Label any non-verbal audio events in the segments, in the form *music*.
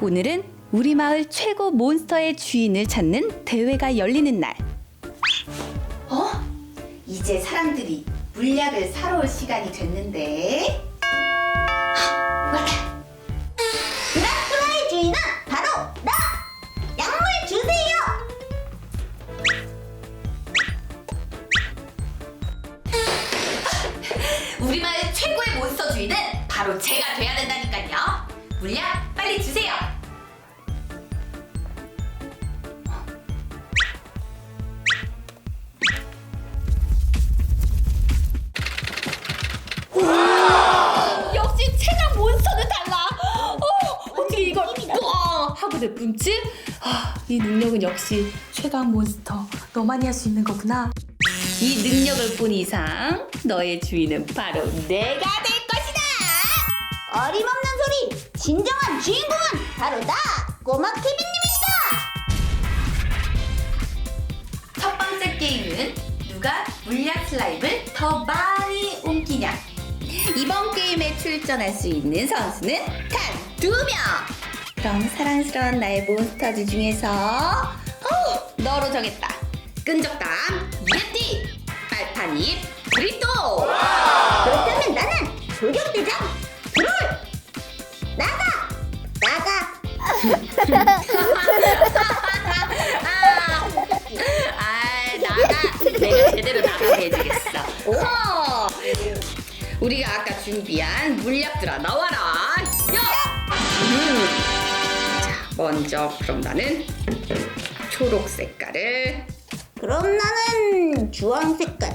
오늘은 우리 마을 최고 몬스터의 주인을 찾는 대회가 열리는 날. 어? 이제 사람들이 물약을 사러 올 시간이 됐는데. 맞다. 드라큘라의 주인은 바로 나! 약물 주세요! 우리 마을 최고의 몬스터 주인은 바로 제가 돼야 된다니까 내뿜지? 아, 이 능력은 역시 최강 몬스터. 너만이 할 수 있는 거구나. 이 능력을 본 이상 너의 주인은 바로 내가 될 것이다. 어림없는 소리! 진정한 주인공은 바로 나! 꼬마 케빈님이시다! 첫 번째 게임은 누가 물약 슬라임을 더 많이 옮기냐. 이번 게임에 출전할 수 있는 선수는 단 두 명. 그럼 사랑스러운 나의 몬스터즈 중에서 어, 너로 정했다. 끈적담 예띠, 빨판입 브리또. 그렇다면 나는 조력대장 브롤! 나가! 나가! 아, 나가. 내가 제대로 나가게 해주겠어. 오! 우리가 아까 준비한 물약들아 나와라. 야! 음. 자, 먼저 그럼 나는 초록 색깔을. 그럼 나는 주황 색깔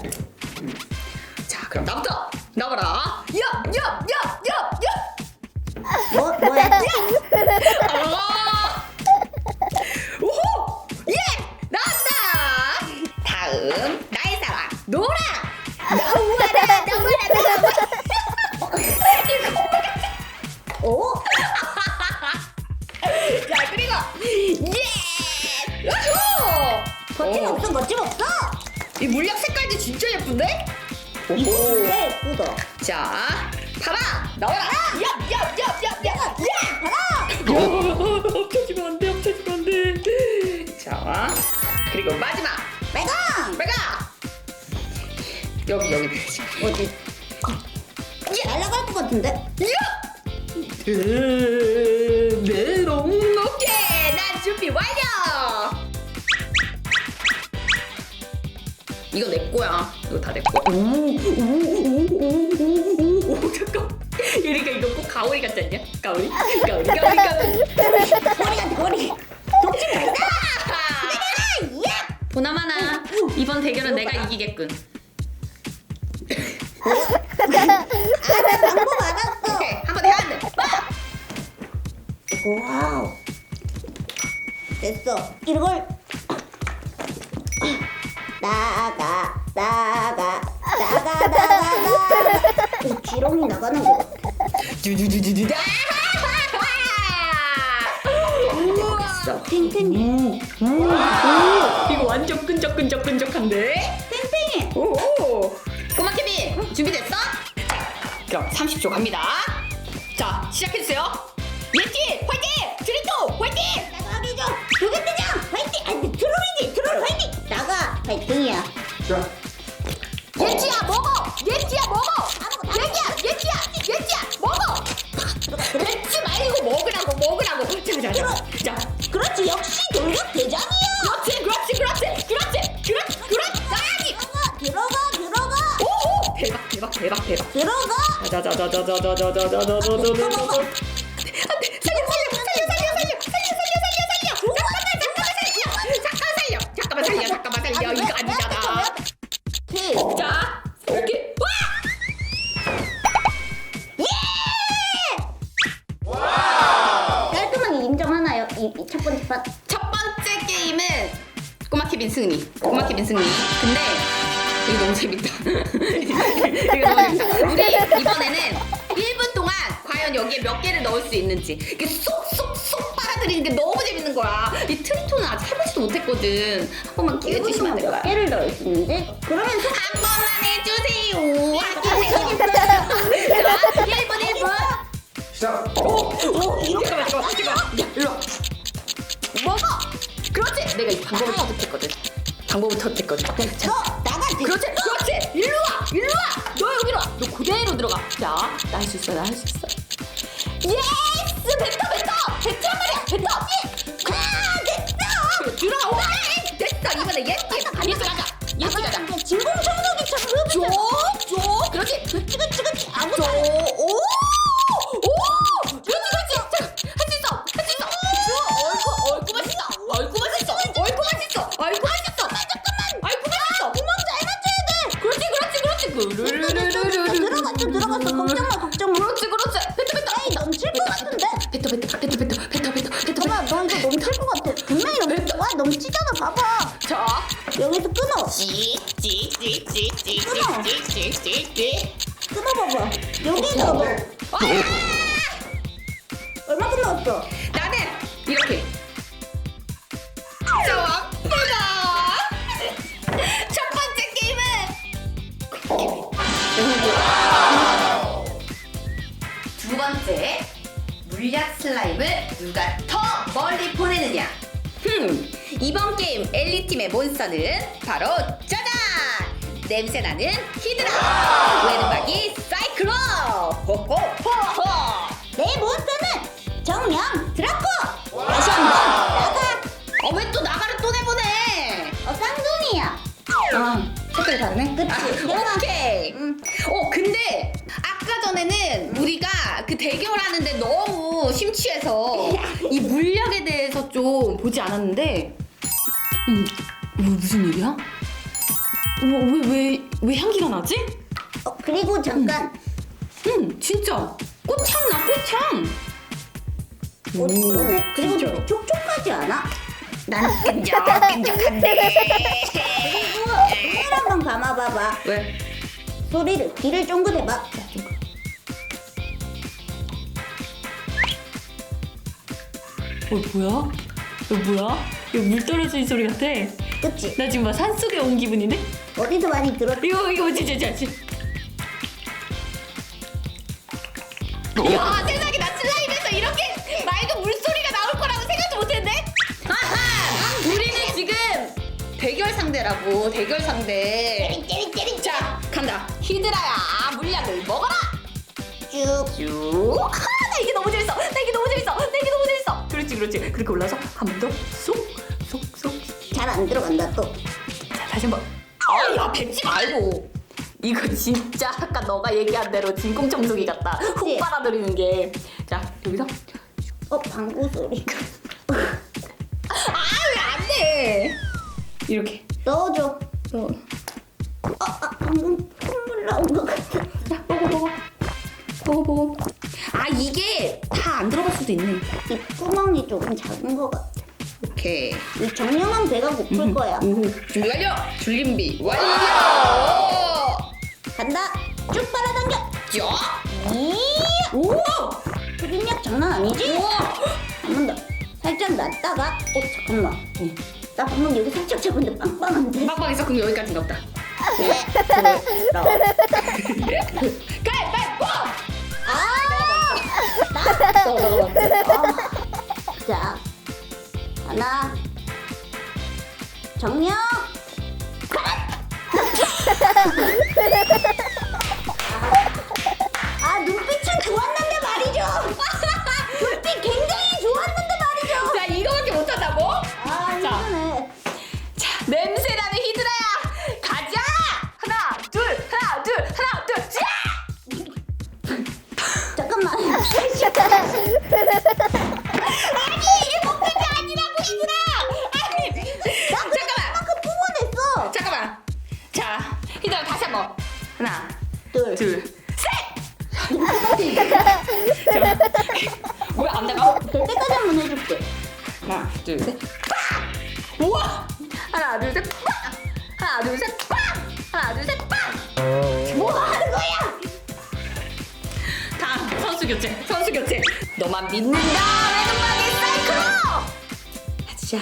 자, 그럼 나부터 나와라. 야, 야, 야, 야, 야. 뭐, 뭐였 자 그리고 마지막! 빨강! 빨가 여기 여기. 어디? 날아갈 것 같은데? 메롱 오케이 난 준비 완료! 이거 내 거야. 이거 다 내 거야 오오오오오오 잠깐. 이러니까 이거 꼭 가오리 같지 않냐? 가오리? 가오리 가오리 가오리 대결은 내가 이기겠군. 아나 방법 알았어. 오케이 한번 해야 돼 와우. 됐어. 이걸 나가 나가 나가 나가 나가. 오, 지렁이 나가는 거 같아. 두두두두두 우와 탱탱이 이거 완전 끈적끈적끈적한데? 탱탱이 오! 꼬마 케빈 준비됐어? 그럼 30초 갑니다. 자 시작해주세요. 예티 화이팅! 드리토 화이팅! 나가리죠 조개대장 화이팅 아니 트롤이지 트롤 화이팅 나가 화이팅이야 자, 예티야 먹어! 예티야 먹어! 예티야 예티야 예티야 먹어! 뱉지 말고 먹으라고 먹으라고. 자 자자. 자. 그렇지 역시 돌격대장이 첫 번째 게임은 꼬마 케빈 승리. 꼬마 케빈 승리. 근데 이거 너무 재밌다. *laughs* 이거 너무 재밌다. 우리 이번에는 1분 동안 과연 여기에 몇 개를 넣을 수 있는지 이게 쏙쏙쏙 빨아들이는 게 너무 재밌는 거야. 이 트리토는 아직 해보지도 못했거든. 한 번만 기회 주시면 안 될까요? 깨를 넣을 수 있는데 그러면 속한 번만 해주세요. 자, 1분 1분. 자, 오, 이렇게 잠깐만, 잠깐만, 잠깐만. 야, 일로 와. 먹어. 그렇지. 내가 이 방법을 터득했거든. 방법을 터득했거든. 자, 너 나가. 그렇지, 그렇지. 일로 와, 일로 와. 너 여기로 와. 너 그대로 들어가. 자, 나 할 수 있어, 나 할 수 있어. 예스, 뱉어, 뱉어, 뱉어 말이야, 뱉어. 아, 됐어. 들어가, 와, 됐어. 이번에 예스, 예스 누가 더 멀리 보내느냐 흠 이번 게임 엘리팀의 몬스터는 바로 짜잔 냄새나는 히드라 외눈박이 사이클로 호호호호 내 몬스터는 정령 드라코. 다시 한 번 나가. 어 왜 또 나가를 또 내보내? 어 쌍둥이야. 아 색깔이 다르네. 그치. 아, 오케이. 응. 어 근데 아까 전에는 우리가 그 대결하는데 너무 심취해서 좀 보지 않았는데. 음, 이거 무슨 일이야? 왜왜 왜 왜 향기가 나지? 어 그리고 잠깐. 음 진짜 꽃향 나 꽃향. 오, 그러네. 그리고 진짜. 좀 촉촉하지 않아? 나는 끈적끈적한데. 그리고 눈을 한번 감아봐봐. 왜? 소리를 귀를 쫑긋 해봐. 어 뭐야? 이거 뭐야? 이거 물 떨어지는 소리 같아. 그치? 나 지금 막 산속에 온 기분인데? 어디서 많이 들었? 이거 이거 진짜 진짜 진짜. 야 세상에 나 슬라임에서 이렇게 맑은 물소리가 나올 거라고 생각도 못했는데? 아하! 우리는 지금 대결 상대라고 대결 상대. 찌릿 찌릿 자 간다. 히드라야 물약을 먹어라. 쭉. 쭉. 아, 나 이게 너무 재밌어. 나. 그렇지. 그렇게 올라서 한 번 더 쏙 쏙 쏙. 잘 안 들어간다 또. 자, 다시 한 번. 아, 야, 뱉지 말고. 이거 진짜 아까 너가 얘기한 대로 진공 청소기 같다. 훅 빨아들이는 게. 자, 여기서. 어 방구 소리. 아, 왜 안 돼? 이렇게. 넣어줘. 어. 어, 아, 방금 콧물 나온 것 같아. 자, 먹어, 먹어. 먹어, 먹어. 아, 이게 다 안 들어갈 수도 있네. 이 구멍이 조금 작은 것 같아. 오케이. 이 정령은 배가 고플 거야. 오, 준비 완료! 준비 완료! 간다. 쭉 빨아당겨. 야! 이. 오! 흡입력 장난 아니지? 우와! 한 번 더. 살짝 놨다가. 어 잠깐만. 응. 나 방금 여기 살짝 잡았는데 빵빵한데. 빵빵해서 그럼 여기까지인가 보다. *laughs* 네. *laughs* *laughs* 가 정령. 아 눈빛은 좋았는데 말이죠. *laughs* 눈빛 굉장히 좋았는데 말이죠. 자, 이거밖에 못한다고? 아 자. 힘드네. 자, 냄새나는 히드라야! 가자! 하나, 둘, 하나, 둘, 다음 선수 교체 선수 교체. 너만 믿는다 외눈박이 사이클로! 가자.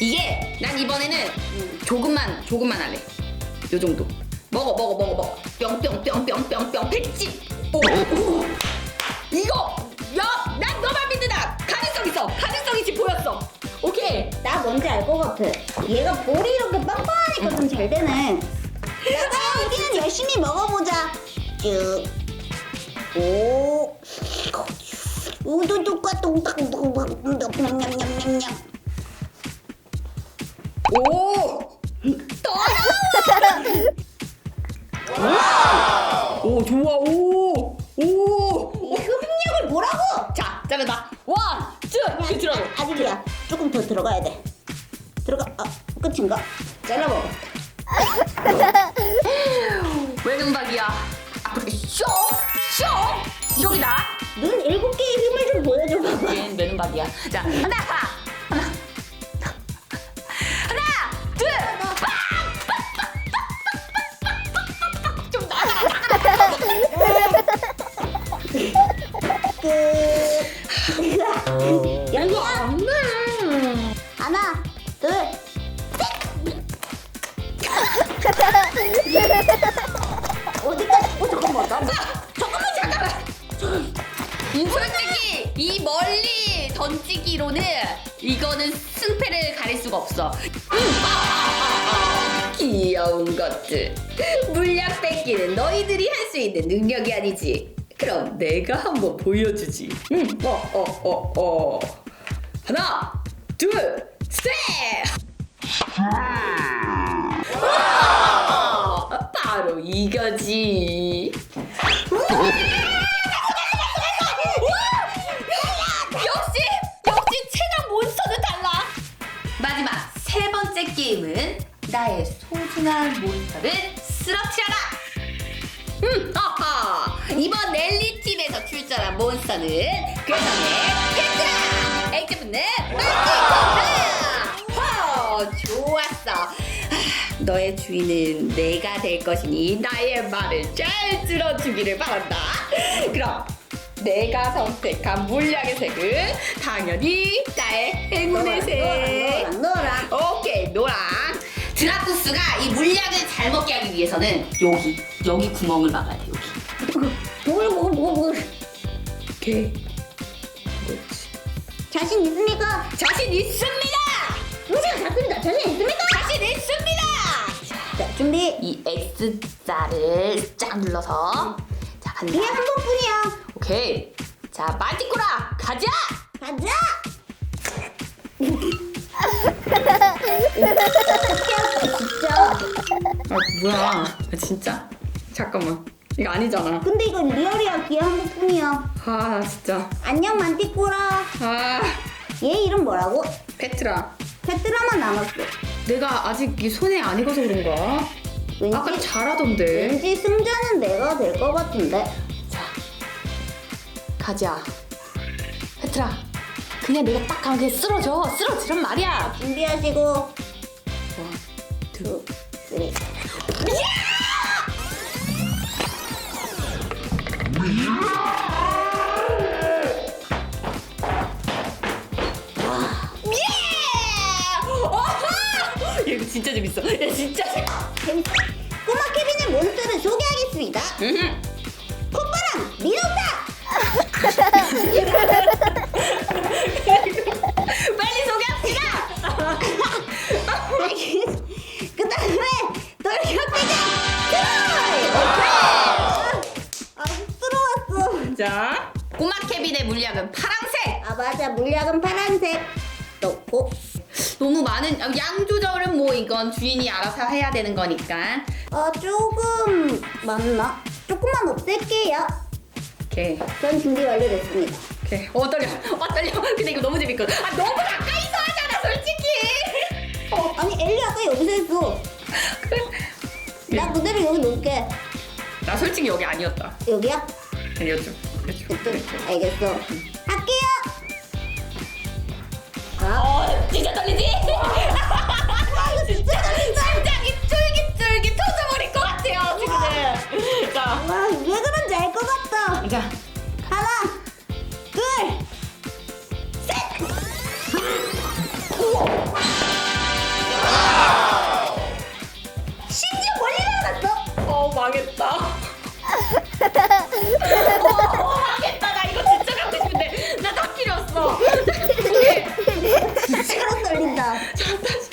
이게 난 이번에는 조금만 조금만 할래. 요 정도. 먹어 먹어 먹어 먹어. 뿅뿅뿅뿅뿅뿅 백집. 오, 오. 이거 야 난 너만 믿는다. 가능성 있어. 가능성이 지 보였어. 나 뭔지 알 것 같아. 얘가 볼이 이렇게 빵빵하니까 좀 잘 되네. 나가 여기는 열심히 먹어보자. 쭉. 오. 우두둑과 동닭동닭동닭냠냠냠냠. 오! 오, 좋아, 오! 오! 이 흡입력을 뭐라고? 자, 자른다. 원, 쭉! 쭉! 아직이야. 조금 더 들어가야 돼. 들어가. 아, 끝인가? 잘라먹어. 외눈박이야. 앞으로 쇼! 쇼! 여기다. 눈 일곱 개의 힘을 좀 보여줘. 얘는 외눈박이야. 자, 하나, 이거는 승패를 가릴 수가 없어. *laughs* 귀여운 것들. 물약 뺏기는 너희들이 할 수 있는 능력이 아니지. 그럼 내가 한번 보여주지. 응, 어, 어, 어, 어. 하나, 둘, 셋! 아, *laughs* 바로 이거지. 역시 게임은 나의 소중한 몬스터를 쓰러뜨려라. 음, 아하. 이번 랠리 팀에서 출전한 몬스터는 괴성의 페트라, 액티브는 마티코라. 허, 좋았어. 아, 너의 주인은 내가 될 것이니 나의 말을 잘 들어주기를 바란다. 그럼 내가 선택한 물약의 색은 당연히 나의 행운의 색. 노랑, 노랑, 노랑. 오케이 노랑. 드라쿠스가 이 물약을 잘 먹게 하기 위해서는 여기 여기 구멍을 막아야 돼 여기. 뭘, 뭘, 뭘, 뭘. 오케이. 그렇지. 자신 있습니까? 자신 있습니다. 우리가 잡힌다. 자신 있습니까? 자신 있습니다. 자, 준비. 이 X자를 쫙 눌러서 자 간다. 그냥 한 번뿐이야. 오케이. 자 마티코라 가자. 가자. 진짜. 아 뭐야? 아, 진짜? 잠깐만. 이거 아니잖아. 근데 이건 리얼이야. 기회 한 번뿐이야. 아 진짜. 안녕 만티꼬라. 아 얘 이름 뭐라고? 페트라. 페트라만 남았어. 내가 아직 이 손에 안 익어서 그런가? 아까 왠지 잘하던데. 왠지 승자는 내가 될 것 같은데. 자, 가자. 페트라, 그냥 내가 딱 하면 그냥 쓰러져. 쓰러지란 말이야. 준비하시고 원, 투, 쓰리. 예! 이거 진짜 재밌어. 야, 진짜 재밌어. 꼬마 케빈의 몬스터를 소개하겠습니다. 음. 콧바람. *laughs* 빨리 소개합시다. *laughs* 그 다음에 돌격대장 트로이. 아 쑥스러웠어. 자, 꼬마 케빈의 물약은 파랑색. 아 맞아 물약은 파란색. 넣고 너무 많은 아, 양 조절은 뭐 이건 주인이 알아서 해야 되는 거니까. 어 조금 맞나? 조금만 없앨게요. 오케이. 전 준비 완료됐습니다. 오케이. 어 떨려. 어 떨려. 근데 이거 너무 재밌거든. 아 너무 가까이서 하잖아, 솔직히. 어 아니 엘리 아까 여기서 했어. 그래. 나 그대로 여기 놓을게. 나 솔직히 여기 아니었다. 여기야? 아니었죠. 그렇죠. 그때 알겠어. 할게요. 아, 어, 진짜 떨리지? 진짜 심장이 쫄깃쫄깃 터져버릴 것 같아요, 지금. 자, 와, 왜 그런지 알 것 같다. 자, 하나, 둘, 셋. 심지어 멀리 나갔어. 어 망했다. *laughs* 어, 망했다. 나 이거 진짜 갖고 싶은데 나 다 필요 없어. 진짜로 떨린다. 자, 다시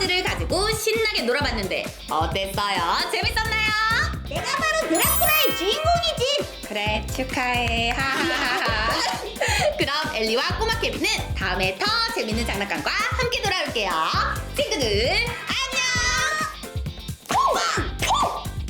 슬라임들을 가지고 신나게 놀아봤는데 어땠어요? 재밌었나요? 내가 바로 드라큘라의 주인공이지. 그래 축하해 하하하하 그럼 엘리와 꼬마 케빈은 다음에 더 재밌는 장난감과 함께 돌아올게요 친구들